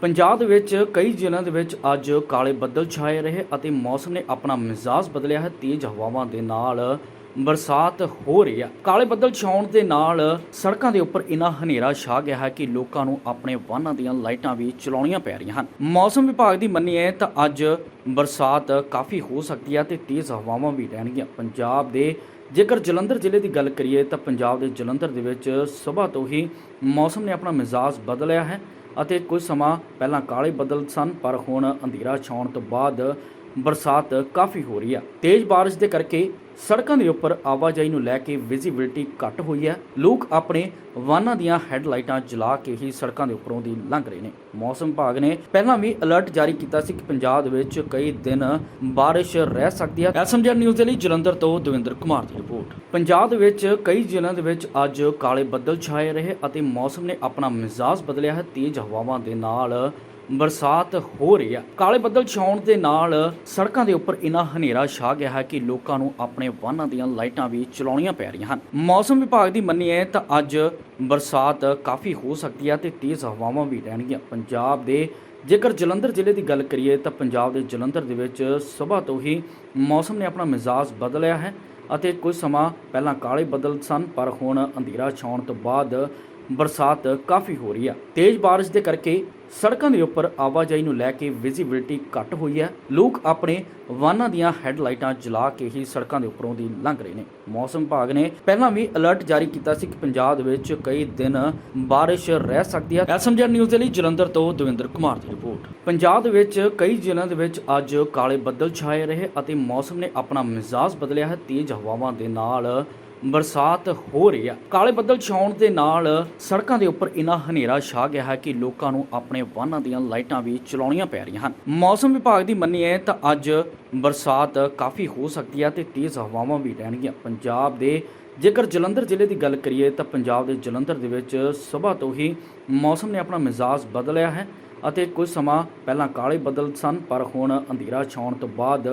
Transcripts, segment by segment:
ਪੰਜਾਬ ਦੇ ਵਿੱਚ ਕਈ ਜ਼ਿਲ੍ਹਿਆਂ ਦੇ ਵਿੱਚ ਅੱਜ ਕਾਲੇ ਬੱਦਲ ਛਾਏ ਰਹੇ ਅਤੇ ਮੌਸਮ ਨੇ ਆਪਣਾ ਮਿਜ਼ਾਜ ਬਦਲਿਆ ਹੈ। ਤੇਜ਼ ਹਵਾਵਾਂ ਦੇ ਨਾਲ ਬਰਸਾਤ ਹੋ ਰਹੀ ਹੈ। ਕਾਲੇ ਬੱਦਲ ਛਾਉਣ ਦੇ ਨਾਲ ਸੜਕਾਂ ਦੇ ਉੱਪਰ ਇਨਾ ਹਨੇਰਾ ਛਾ ਗਿਆ ਹੈ ਕਿ ਲੋਕਾਂ ਨੂੰ ਆਪਣੇ ਵਾਹਨਾਂ ਦੀਆਂ ਲਾਈਟਾਂ ਵੀ ਚਲਾਉਣੀਆਂ ਪੈ ਰਹੀਆਂ ਹਨ। ਮੌਸਮ ਵਿਭਾਗ ਦੀ ਮੰਨੀਏ ਤਾਂ ਅੱਜ ਬਰਸਾਤ ਕਾਫੀ ਹੋ ਸਕਦੀ ਹੈ ਤੇ ਤੇਜ਼ ਹਵਾਵਾਂ ਵੀ ਰਹਿਣਗੀਆਂ। ਪੰਜਾਬ ਦੇ ਜੇਕਰ ਜਲੰਧਰ ਜ਼ਿਲ੍ਹੇ ਦੀ ਗੱਲ ਕਰੀਏ ਤਾਂ ਪੰਜਾਬ ਦੇ ਜਲੰਧਰ ਦੇ ਵਿੱਚ ਸਵੇਰ ਤੋਂ ਹੀ ਮੌਸਮ ਨੇ ਆਪਣਾ ਮਿਜ਼ਾਜ ਬਦਲਿਆ ਹੈ। ਅਤੇ ਕੁਝ ਸਮਾਂ ਪਹਿਲਾਂ ਕਾਲੇ ਬੱਦਲ ਸਨ, ਪਰ ਹੁਣ ਅੰਧੇਰਾ ਛਾਉਣ ਤੋਂ ਬਾਅਦ ਬਰਸਾਤ ਕਾਫੀ ਹੋ ਰਹੀ ਹੈ ਤੇਜ਼ ਬਾਰਿਸ਼ ਦੇ ਕਰਕੇ ਸੜਕਾਂ ਦੇ ਉੱਪਰ ਆਵਾਜਾਈ ਨੂੰ ਲੈ ਕੇ ਵਿਜ਼ਿਬਿਲਟੀ ਘੱਟ ਹੋਈ ਹੈ। ਲੋਕ ਆਪਣੇ ਵਾਹਨਾਂ ਦੀਆਂ ਹੈਡਲਾਈਟਾਂ ਜਲਾ ਕੇ ਹੀ ਸੜਕਾਂ ਦੇ ਉੱਪਰੋਂ ਦੀ ਲੰਘ ਰਹੇ ਨੇ। ਮੌਸਮ ਵਿਭਾਗ ਨੇ ਪਹਿਲਾਂ ਵੀ ਅਲਰਟ ਜਾਰੀ ਕੀਤਾ ਸੀ ਕਿ ਪੰਜਾਬ ਵਿੱਚ ਕਈ ਦਿਨ ਬਾਰਿਸ਼ ਰਹਿ ਸਕਦੀ ਹੈ। ਐਸਐਮਜੀ ਨਿਊਜ਼ ਦੇ ਲਈ ਜਲੰਧਰ ਤੋਂ ਦਵਿੰਦਰ ਕੁਮਾਰ ਦੀ ਰਿਪੋਰਟ। ਪੰਜਾਬ ਵਿੱਚ ਕਈ ਜ਼ਿਲ੍ਹਿਆਂ ਦੇ ਵਿੱਚ ਅੱਜ ਕਾਲੇ ਬੱਦਲ ਛਾਏ ਰਹੇ ਅਤੇ ਮੌਸਮ ਨੇ ਆਪਣਾ ਮਿਜ਼ਾਜ ਬਦਲਿਆ ਹੈ। ਤੇਜ਼ ਹਵਾਵਾਂ ਦੇ ਨਾਲ ਬਰਸਾਤ ਹੋ ਰਹੀ ਹੈ। ਕਾਲੇ ਬੱਦਲ ਛਾਉਣ ਦੇ ਨਾਲ ਸੜਕਾਂ ਦੇ ਉੱਪਰ ਇਨਾ ਹਨੇਰਾ ਛਾ ਗਿਆ ਹੈ ਕਿ ਲੋਕਾਂ ਨੂੰ ਆਪਣੇ ਵਾਹਨਾਂ ਦੀਆਂ ਲਾਈਟਾਂ ਵੀ ਚਲਾਉਣੀਆਂ ਪੈ ਰਹੀਆਂ ਹਨ। ਮੌਸਮ ਵਿਭਾਗ ਦੀ ਮੰਨੀਏ ਤਾਂ ਅੱਜ ਬਰਸਾਤ ਕਾਫੀ ਹੋ ਸਕਦੀ ਹੈ ਤੇ ਤੇਜ਼ ਹਵਾਵਾਂ ਵੀ ਰਹਿਣਗੀਆਂ। ਪੰਜਾਬ ਦੇ ਜੇਕਰ ਜਲੰਧਰ ਜ਼ਿਲ੍ਹੇ ਦੀ ਗੱਲ ਕਰੀਏ ਤਾਂ ਪੰਜਾਬ ਦੇ ਜਲੰਧਰ ਦੇ ਵਿੱਚ ਸਵੇਰ ਤੋਂ ਹੀ ਮੌਸਮ ਨੇ ਆਪਣਾ ਮਿਜ਼ਾਜ ਬਦਲਿਆ ਹੈ ਅਤੇ ਕੁਝ ਸਮਾਂ ਪਹਿਲਾਂ ਕਾਲੇ ਬੱਦਲ ਸਨ, ਪਰ ਹੁਣ ਅੰਧੇਰਾ ਛਾਉਣ ਤੋਂ ਬਾਅਦ ਬਰਸਾਤ ਕਾਫੀ ਹੋ ਰਹੀ ਹੈ। ਤੇਜ਼ ਬਾਰਿਸ਼ ਦੇ ਕਰਕੇ ਸੜਕਾਂ ਦੇ ਉੱਪਰ ਆਵਾਜਾਈ ਨੂੰ ਲੈ ਕੇ ਵਿਜ਼ਿਬਿਲਟੀ ਘੱਟ ਹੋਈ ਹੈ। ਲੋਕ ਆਪਣੇ ਵਾਹਨਾਂ ਦੀਆਂ ਹੈਡਲਾਈਟਾਂ ਜਲਾ ਕੇ ਹੀ ਸੜਕਾਂ ਦੇ ਉੱਪਰੋਂ ਦੀ ਲੰਘ ਰਹੇ ਨੇ। ਮੌਸਮ ਵਿਭਾਗ ਨੇ ਪਹਿਲਾਂ ਵੀ ਅਲਰਟ ਜਾਰੀ ਕੀਤਾ ਸੀ ਕਿ ਪੰਜਾਬ ਵਿੱਚ ਕਈ ਦਿਨ ਬਾਰਿਸ਼ ਰਹਿ ਸਕਦੀ ਹੈ। ਐਸਐਮਜੀ ਨਿਊਜ਼ ਦੇ ਲਈ ਜਲੰਧਰ ਤੋਂ ਦਵਿੰਦਰ ਕੁਮਾਰ ਦੀ ਰਿਪੋਰਟ। ਪੰਜਾਬ ਦੇ ਵਿੱਚ ਕਈ ਜ਼ਿਲ੍ਹਿਆਂ ਦੇ ਵਿੱਚ ਅੱਜ ਕਾਲੇ ਬੱਦਲ ਛਾਏ ਰਹੇ ਅਤੇ ਮੌਸਮ ਨੇ ਆਪਣਾ ਮਿਜ਼ਾਜ ਬਦਲਿਆ ਹੈ। ਤੇਜ਼ ਹਵਾਵਾਂ ਦੇ ਨਾਲ ਬਰਸਾਤ ਹੋ ਰਹੀ ਹੈ ਕਾਲੇ ਬੱਦਲ ਛਾਉਣ ਦੇ ਨਾਲ ਸੜਕਾਂ ਦੇ ਉੱਪਰ ਇਨਾ ਹਨੇਰਾ ਛਾ ਗਿਆ ਹੈ ਕਿ ਲੋਕਾਂ ਨੂੰ ਆਪਣੇ ਵਾਹਨਾਂ ਦੀਆਂ ਲਾਈਟਾਂ ਵੀ ਚਲਾਉਣੀਆਂ ਪੈ ਰਹੀਆਂ ਹਨ। ਮੌਸਮ ਵਿਭਾਗ ਦੀ ਮੰਨੀਏ ਤਾਂ ਅੱਜ ਬਰਸਾਤ ਕਾਫੀ ਹੋ ਸਕਦੀ ਹੈ ਤੇ ਤੇਜ਼ ਹਵਾਵਾਂ ਵੀ ਰਹਿਣਗੀਆਂ। ਪੰਜਾਬ ਦੇ ਜੇਕਰ ਜਲੰਧਰ ਜ਼ਿਲ੍ਹੇ ਦੀ ਗੱਲ ਕਰੀਏ ਤਾਂ ਪੰਜਾਬ ਦੇ ਜਲੰਧਰ ਦੇ ਵਿੱਚ ਸਵੇਰ ਤੋਂ ਹੀ ਮੌਸਮ ਨੇ ਆਪਣਾ ਮਿਜ਼ਾਜ ਬਦਲਿਆ ਹੈ ਅਤੇ ਕੁਝ ਸਮਾਂ ਪਹਿਲਾਂ ਕਾਲੇ ਬੱਦਲ ਸਨ, ਪਰ ਹੁਣ ਅੰਧੇਰਾ ਛਾਉਣ ਤੋਂ ਬਾਅਦ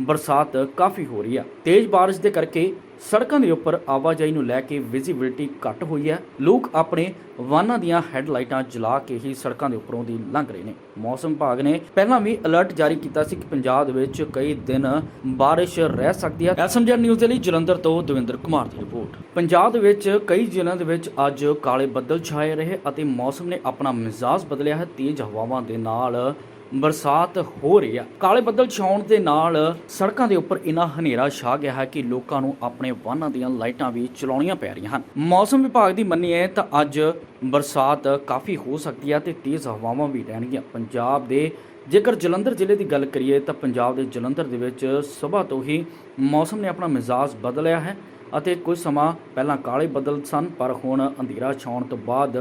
ਬਰਸਾਤ ਕਾਫੀ ਹੋ ਰਹੀ ਹੈ ਤੇਜ਼ ਬਾਰਿਸ਼ ਦੇ ਕਰਕੇ ਸੜਕਾਂ ਦੇ ਉੱਪਰ ਆਵਾਜਾਈ ਨੂੰ ਲੈ ਕੇ ਵਿਜ਼ਿਬਿਲਟੀ ਘੱਟ ਹੋਈ ਹੈ। ਲੋਕ ਆਪਣੇ ਵਾਹਨਾਂ ਦੀਆਂ ਹੈਡਲਾਈਟਾਂ ਜਲਾ ਕੇ ਹੀ ਸੜਕਾਂ ਦੇ ਉੱਪਰੋਂ ਦੀ ਲੰਘ ਰਹੇ ਨੇ। ਮੌਸਮ ਵਿਭਾਗ ਨੇ ਪਹਿਲਾਂ ਵੀ ਅਲਰਟ ਜਾਰੀ ਕੀਤਾ ਸੀ ਕਿ ਪੰਜਾਬ ਦੇ ਵਿੱਚ ਕਈ ਦਿਨ ਬਾਰਿਸ਼ ਰਹਿ ਸਕਦੀ ਹੈ। ਐਸਐਮਜੀ ਨਿਊਜ਼ ਦੇ ਲਈ ਜਲੰਧਰ ਤੋਂ ਦਵਿੰਦਰ ਕੁਮਾਰ ਦੀ ਰਿਪੋਰਟ। ਪੰਜਾਬ ਦੇ ਵਿੱਚ ਕਈ ਜ਼ਿਲ੍ਹਿਆਂ ਦੇ ਵਿੱਚ ਅੱਜ ਕਾਲੇ ਬੱਦਲ ਛਾਏ ਰਹੇ ਅਤੇ ਮੌਸਮ ਨੇ ਆਪਣਾ ਮਿਜ਼ਾਜ ਬਦਲਿਆ ਹੈ। ਤੇਜ਼ ਹਵਾਵਾਂ ਦੇ ਨਾਲ ਬਰਸਾਤ ਹੋ ਰਹੀ ਹੈ ਕਾਲੇ ਬੱਦਲ ਛਾਉਣ ਦੇ ਨਾਲ ਸੜਕਾਂ ਦੇ ਉੱਪਰ ਇਨਾ ਹਨੇਰਾ ਛਾ ਗਿਆ ਹੈ ਕਿ ਲੋਕਾਂ ਨੂੰ ਆਪਣੇ ਵਾਹਨਾਂ ਦੀਆਂ ਲਾਈਟਾਂ ਵੀ ਚਲਾਉਣੀਆਂ ਪੈ ਰਹੀਆਂ ਹਨ। ਮੌਸਮ ਵਿਭਾਗ ਦੀ ਮੰਨੀਏ ਤਾਂ ਅੱਜ ਬਰਸਾਤ ਕਾਫੀ ਹੋ ਸਕਦੀ ਹੈ ਤੇ ਤੇਜ਼ ਹਵਾਵਾਂ ਵੀ ਰਹਿਣਗੀਆਂ। ਪੰਜਾਬ ਦੇ ਜੇਕਰ ਜਲੰਧਰ ਜ਼ਿਲ੍ਹੇ ਦੀ ਗੱਲ ਕਰੀਏ ਤਾਂ ਪੰਜਾਬ ਦੇ ਜਲੰਧਰ ਦੇ ਵਿੱਚ ਸਵੇਰ ਤੋਂ ਹੀ ਮੌਸਮ ਨੇ ਆਪਣਾ ਮਿਜ਼ਾਜ ਬਦਲਿਆ ਹੈ ਅਤੇ ਕੁਝ ਸਮਾਂ ਪਹਿਲਾਂ ਕਾਲੇ ਬੱਦਲ ਸਨ, ਪਰ ਹੁਣ ਅੰਧੇਰਾ ਛਾਉਣ ਤੋਂ ਬਾਅਦ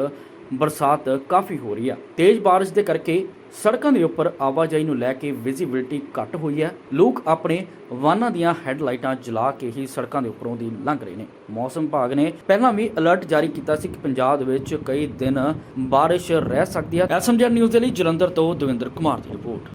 ਬਰਸਾਤ ਕਾਫੀ ਹੋ ਰਹੀ ਹੈ ਤੇਜ਼ ਬਾਰਿਸ਼ ਦੇ ਕਰਕੇ ਸੜਕਾਂ ਦੇ ਉੱਪਰ ਆਵਾਜਾਈ ਨੂੰ ਲੈ ਕੇ ਵਿਜ਼ਿਬਿਲਟੀ ਘੱਟ ਹੋਈ ਹੈ। ਲੋਕ ਆਪਣੇ ਵਾਹਨਾਂ ਦੀਆਂ ਹੈਡਲਾਈਟਾਂ ਜਲਾ ਕੇ ਹੀ ਸੜਕਾਂ ਦੇ ਉੱਪਰੋਂ ਦੀ ਲੰਘ ਰਹੇ ਨੇ। ਮੌਸਮ ਵਿਭਾਗ ਨੇ ਪਹਿਲਾਂ ਵੀ ਅਲਰਟ ਜਾਰੀ ਕੀਤਾ ਸੀ ਕਿ ਪੰਜਾਬ ਵਿੱਚ ਕਈ ਦਿਨ ਬਾਰਿਸ਼ ਰਹਿ ਸਕਦੀ ਹੈ। ਐਸਐਮਜੀ ਨਿਊਜ਼ ਦੇ ਲਈ ਜਲੰਧਰ ਤੋਂ ਦਵਿੰਦਰ ਕੁਮਾਰ ਦੀ ਰਿਪੋਰਟ।